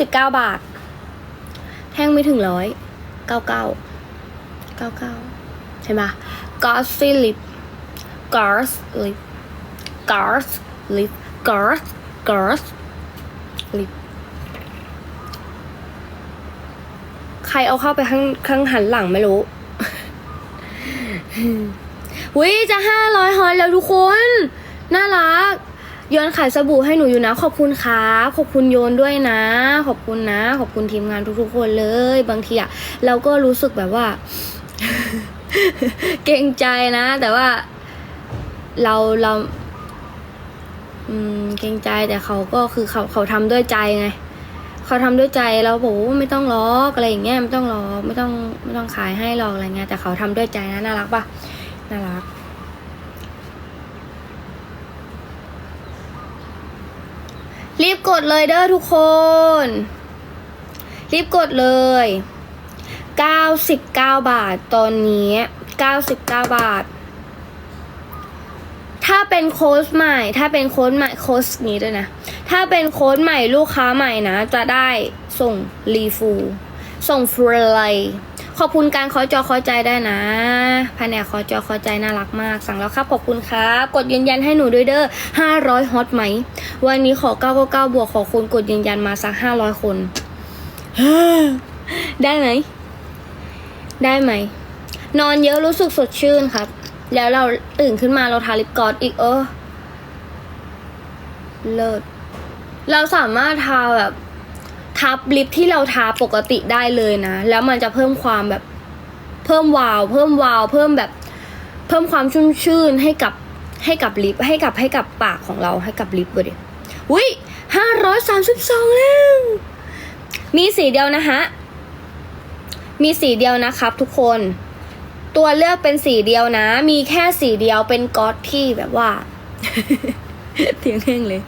สิบเก้าบาท แท่งไม่ถึงร้อยเก้าเก้าเก้าเก้าเห็นปะกอสซี่ลิปกอสลิปกอสลิปกอสกอสลิปใครเอาเข้าไปข้างข้างหันหลังไม่รู้วิจะห้าร้อยฮอนแล้วทุกคน น่ารัก โยนขายสบู่ให้หนูอยู่นะ ขอบคุณครับขอบคุณโยนด้วยนะ ขอบคุณนะ ขอบคุณทีมงานทุกๆคนเลย บางทีอะเราก็รู้สึกแบบว่า เกรงใจนะ แต่ว่าเราเราอืมเกรงใจแต่เขาก็คือเขาเขาทำด้วยใจไงเขาทำด้วยใจเราบอกว่าไม่ต้องล็อกอะไรอย่างเงี้ยไม่ต้องล็อไม่ต้องไม่ต้องขายให้หรอกอะไรเงี้ยแต่เขาทำด้วยใจนะน่ารักปะน่ารัก รีบกดเลยเด้อทุกคน รีบกดเลย 99 บาทตอนนี้ 99 บาท ถ้าเป็นโค้ดใหม่ ถ้าเป็นโค้ดใหม่โค้ดนี้ด้วยนะ ถ้าเป็นโค้ดใหม่ลูกค้าใหม่นะ จะได้ส่งรีฟู ส่งฟรี ขอบคุณการขอจอขอใจได้นะแผนกขอจอขอใจน่ารักมาก สั่งแล้วครับ ขอบคุณครับ กดยืนยันให้หนูด้วยเด้อ500ฮอตไหม วันนี้ขอ999บวกขอคุณกดยืนยันมาสัก500คน ได้ไหม ได้ไหม นอนเยอะรู้สึกสดชื่นครับ แล้วเราตื่นขึ้นมาเราทาลิปกลอสอีกเออ เลิศ เราสามารถทาแบบ ทับลิปที่เราทาปกติได้เลยนะ แล้วมันจะเพิ่มความแบบเพิ่มวาว เพิ่มวาว เพิ่มแบบ เพิ่มความชุ่มชื่นให้กับให้กับลิปให้กับให้กับปากของเราให้กับลิปเลยอุ้ยห้าร้อยสามสิบสองแล้วมีสีเดียวนะฮะมีสีเดียวนะครับ ทุกคน ตัวเลือกเป็นสีเดียวนะ มีแค่สีเดียวเป็นก๊อตที่แบบว่าเถียงแห้งเลย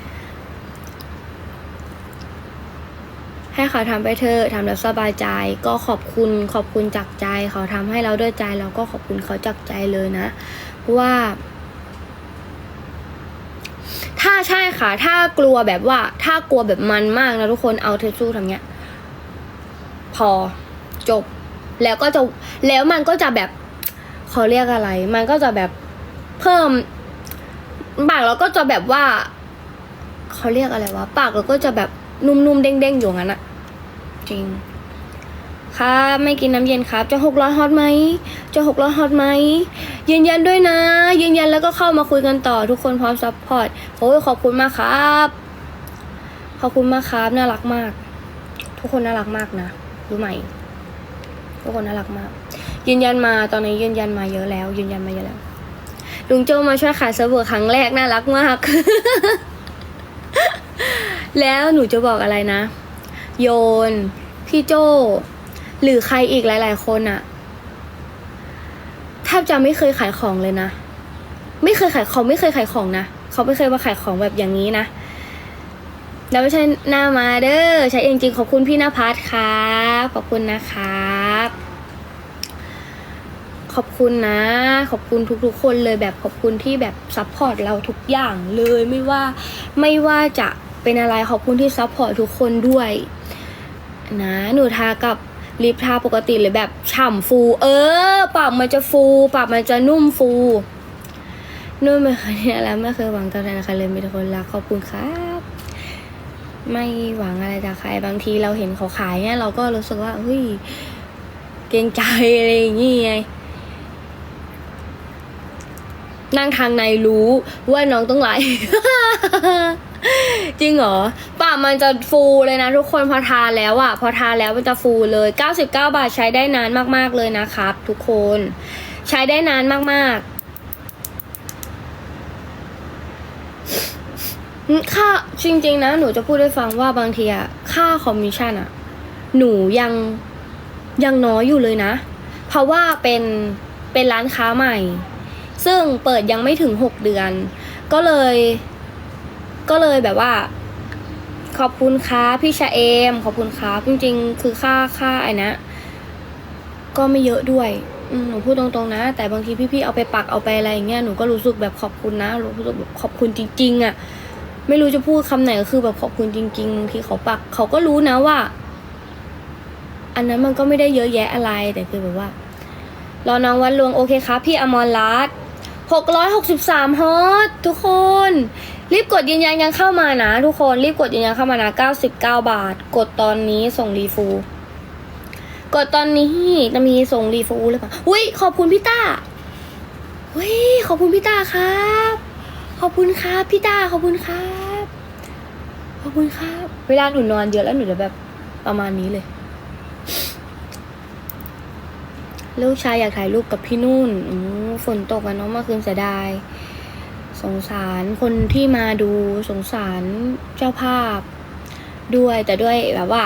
ให้เขาทำไปเถอะทำแล้วสบายใจ ก็ขอบคุณขอบคุณจากใจ เขาทำให้เราด้วยใจ เราก็ขอบคุณเขาจากใจเลยนะเพราะว่า ถ้าใช่ค่ะ ถ้ากลัวแบบว่า ถ้ากลัวแบบมันมากนะทุกคนเอาเทสซูทำเงี้ย พอจบ แล้วก็จะแล้วมันก็จะแบบเขาเรียกอะไร มันก็จะแบบเพิ่มปากเราก็จะแบบว่าเขาเรียกอะไรวะปากเราก็จะแบบ นุ่มๆเด้งๆอยู่งั้นอะจริงครับไม่กินน้ำเย็นครับ จะหกร้อยฮอตไหมจะหกร้อยฮอตไหมยืนยันด้วยนะ ยืนยันแล้วก็เข้ามาคุยกันต่อทุกคนพร้อมซัพพอร์ตโอ้ยขอบคุณมากครับ ขอบคุณมากครับน่ารักมาก ทุกคนน่ารักมากนะรู้ไหมทุกคนน่ารักมาก ยืนยันมาตอนนี้ยืนยันมาเยอะแล้ว ยืนยันมาเยอะแล้วลุงโจมาช่วยขายเซิร์ฟเวอร์ครั้งแรกน่ารักมาก แล้วหนูจะบอกอะไรนะ โยน พี่โจหรือใครอีกหลาย ๆ คนอะแทบจะไม่เคยขายของเลยนะ ไม่เคยขายเของไม่เคยขายของนะเขาไม่เคยมาขายของแบบอย่างนี้นะแล้วไม่ใช่หน้ามาเด้อใช้เองจริงขอบคุณพี่นภัสครับขอบคุณนะครับขอบคุณนะ ขอบคุณทุกๆคนเลยแบบขอบคุณที่แบบซัพพอร์ตเราทุกอย่างเลยไม่ว่าไม่ว่าจะ เป็นอะไรขอบคุณที่ซัพพอร์ตทุกคนด้วยนะหนูทากับลิปทาปกติเลยแบบฉ่ำฟู เออปากมันจะฟูปากมันจะนุ่มฟูนุ่มไม่เคยเนี่ยแล้วไม่เคยหวังตอบแทนใครเลยมีแต่คนรักขอบคุณครับ ไม่หวังอะไรจากใครบางทีเราเห็นเขาขายเนี่ยเราก็รู้สึกว่าเฮ้ยเกรงใจอะไรอย่างงี้ไงนั่งทางในรู้ว่าน้องต้องไลฟ์ จริงเหรอปากมันจะฟูเลยนะทุกคนพอทาแล้วอะพอทาแล้วมันจะฟูเลย 99 บาทใช้ได้นานมากๆเลยนะครับ ทุกคน ใช้ได้นานมากๆ ค่าจริง ๆ นะ หนูจะพูดให้ฟังว่าบางทีอะค่าคอมมิชชั่นอะหนูยังยังน้อยอยู่เลยนะ เพราะว่าเป็นเป็นร้านค้าใหม่ ซึ่งเปิดยังไม่ถึงหกเดือน ก็เลย ก็เลยแบบว่า ขอบคุณครับพี่ชาเอม ขอบคุณครับจริง ๆ คือค่าค่าไอ้นะ ก็ไม่เยอะด้วยหนูพูดตรงๆนะ แต่บางทีพี่ๆเอาไปปักเอาไปอะไรอย่างเงี้ยหนูก็รู้สึกแบบขอบคุณนะรู้สึกแบบขอบคุณจริง ๆอะ่ะไม่รู้จะพูดคำไหนก็คือแบบขอบคุณจริงๆบางทีเขาปักเขาก็รู้นะว่า อันนั้นมันก็ไม่ได้เยอะแยะอะไรแต่คือแบบว่ารอน้องวันลวงโอเคครับพี่อมรรัตน์หกร้อยหกสิบสามฮอตทุกคน รีบกดยืนยันกันเข้ามานะ ทุกคนรีบกดยืนยันเข้ามานะเก้าสิบาท กดตอนนี้ส่งรีฟู กดตอนนี้จะมีส่งรีฟูหรือเปล่าอุ้ยขอบคุณพี่ต้าอุ้ยขอบคุณพี่ต้าครับ ขอบคุณครับพี่ต้าขอบคุณครับ ขอบคุณครับ เวลาหนูนอนเยอะแล้วหนูจะแบบประมาณนี้เลยลูกชายอยากถ่ายรูปกับพี่นุ่นอฝนตกอะเนาะเมื่อคืนเสียดาย สงสารคนที่มาดูสงสารเจ้าภาพด้วยแต่ด้วยแบบว่า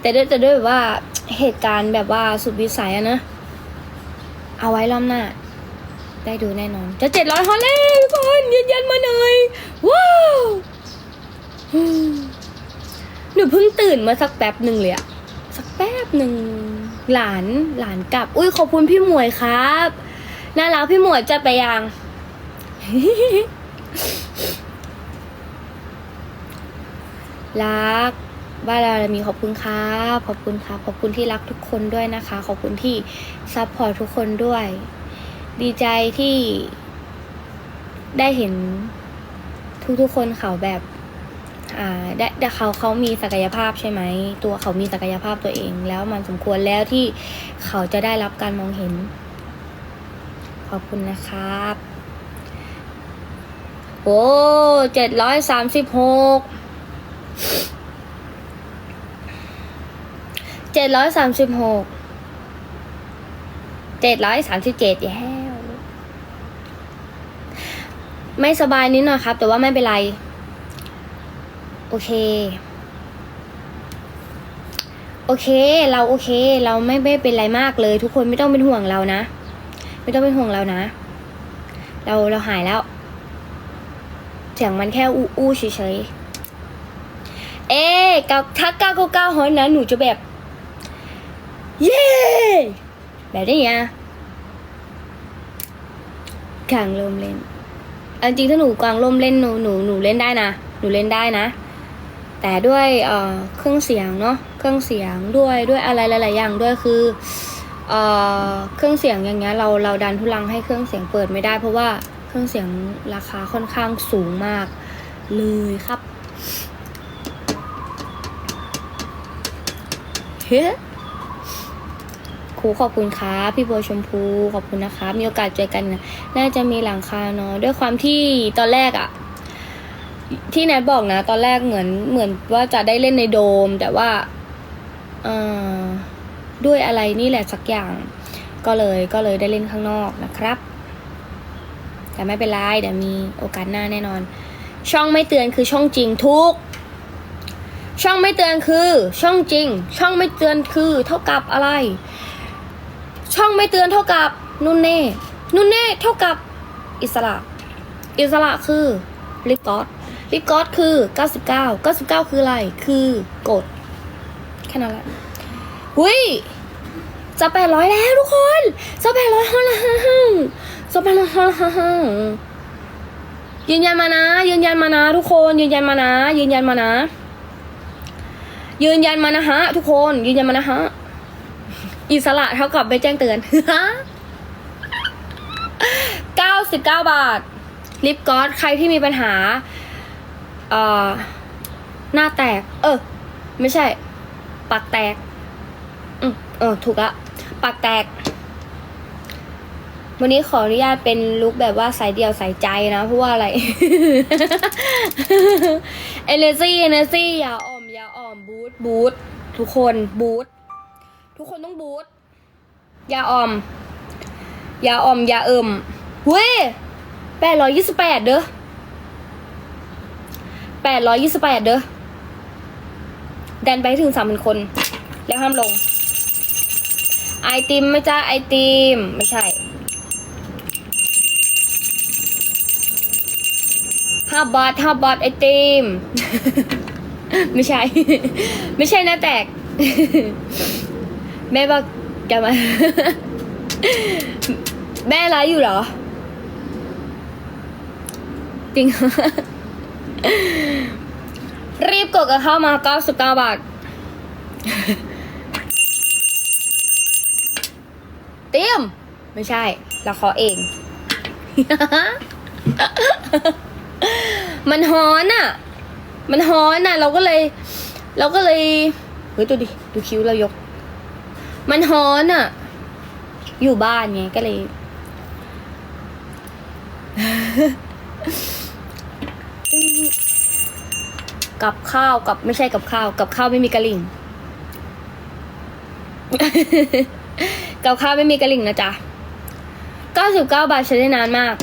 แต่ด้วยแต่ด้วยแบบว่าเหตุการณ์แบบว่าสุดวิสัยอะนะ เอาไว้รอบหน้า ได้ดูแน่นอน จะเจ็ดร้อยฮอลเล่ทุกคนยืนยันมาหน่อยว้าวหนูเพิ่งตื่นมาสักแป๊บหนึ่งเลยอะสักแป๊บหนึ่งหลานหลานกลับ อุ้ยขอบคุณพี่หมวยครับน่ารักพี่หมวยจะไปยัง รักบ้านเรามีขอบคุณครับขอบคุณครับขอบคุณที่รักทุกคนด้วยนะคะ ขอบคุณที่ซัพพอร์ตทุกคนด้วย ดีใจที่ได้เห็นทุกๆคนเขาแบบอ่าได้ได้เขาเขามีศักยภาพใช่ไหม ตัวเขามีศักยภาพตัวเอง แล้วมันสมควรแล้วที่เขาจะได้รับการมองเห็น ขอบคุณนะครับ โอ้เจ็ดร้อยสามสิบหกเจ็ดร้อยสามสิบหกเจ็ดร้อยสามสิบเจ็ดแย่ไม่สบายนิดหน่อยครับ แต่ว่าไม่เป็นไร โอเค โอเค เราโอเค เราไม่ไม่เป็นไรมากเลย ทุกคนไม่ต้องเป็นห่วงเรานะ ไม่ต้องเป็นห่วงเรานะ เราเราหายแล้ว สียงมันแค่อู้อู้เฉยๆ เอ๊ะก้าถ้าเก้าเก้าเก้าฮอนนะหนูจะแบบ เย้ แบบนี้อะกลางลมเล่นเอาจริงถ้าหนูกลางลมเล่นหนูหนูหนูเล่นได้นะ หนูเล่นได้นะ แต่ด้วยเอ่อเครื่องเสียงเนาะ เครื่องเสียงด้วยด้วยอะไรหลาย ๆ อย่างด้วยคือเอ่อเครื่องเสียงอย่างเงี้ยเราเราดันทุลังให้เครื่องเสียงเปิดไม่ได้เพราะว่า เครื่องเสียงราคาค่อนข้างสูงมากเลยครับเฮ้ครูขอบคุณครับพี่บัวชมพูขอบคุณนะคะมีโอกาสเจอกันนะน่าจะมีหลังคาเนาะด้วยความที่ตอนแรกอะที่แนทบอกนะ ตอนแรกเหมือนเหมือนว่าจะได้เล่นในโดม แต่ว่าด้วยอะไรนี่แหละสักอย่าง ก็เลยก็เลยได้เล่นข้างนอกนะครับ แต่ไม่เป็นไรเดี๋ยวมีโอกาสหน้าแน่นอน ช่องไม่เตือนคือช่องจริงทุก ช่องไม่เตือนคือ ช่องจริง ช่องไม่เตือนคือ เท่ากับอะไร ช่องไม่เตือนเท่ากับนุ่นเน่นุ่นเน่เท่ากับอิสระ อิสระคือลิปกอดลิปกอดคือ 99 99 คืออะไร คือกดแค่นั้นแหละหุยจะแปดร้อยแล้วทุกคน จะแปดร้อยฮอลละจะแปดร้อยฮอลละยืนยันมานะ ยืนยันมานะ ทุกคน ยืนยันมานะ ยืนยันมานะ ยืนยันมานะฮะ ทุกคน ยืนยันมานะฮะ อิสระเท่ากับไม่แจ้งเตือนเก้าสิบเก้าบาท ลิปกอสใครที่มีปัญหา เอ่อ หน้าแตก เออ ไม่ใช่ ปากแตก อืมเออ ถูกละ ปากแตก วันนี้ขออนุญาตเป็นลุคแบบว่าสายเดียวสายใจนะเพราะว่าอะไร เอเนซี่เอเนซี่อย่าอ่อมอย่าอ่อมบูทบูททุกคนบูททุกคนต้องบูทอย่าอ่อม อย่าอ่อมอย่าเอิ่มเว้ยแปดร้อยยี่สิบแปดเด้อแปดร้อยยี่สิบแปดเด้อดันไปถึงสามพันคน แล้วห้ามลง ไอติมไม่จ้าไอติมไม่ใช่ ห้าบาทห้าบาทไอติม ไม่ใช่ ไม่ใช่นะแตก แม่บอกจะมา แม่ไลฟ์อยู่เหรอ จริงรอรีบกดกันเข้ามา99บาทเตรียม ไม่ใช่เราขอเอง มันฮ้อนอะ มันฮ้อนอะ เราก็เลย เราก็เลย เฮ้ยดูดิ ดูคิ้วเรายก มันฮ้อนอะ อยู่บ้านไงก็เลย กับข้าวกับไม่ใช่กับข้าว กับข้าวไม่มีกระหลิ่ง กับข้าวไม่มีกระหลิ่งนะจ๊ะ99 บาทใช้ได้นานมาก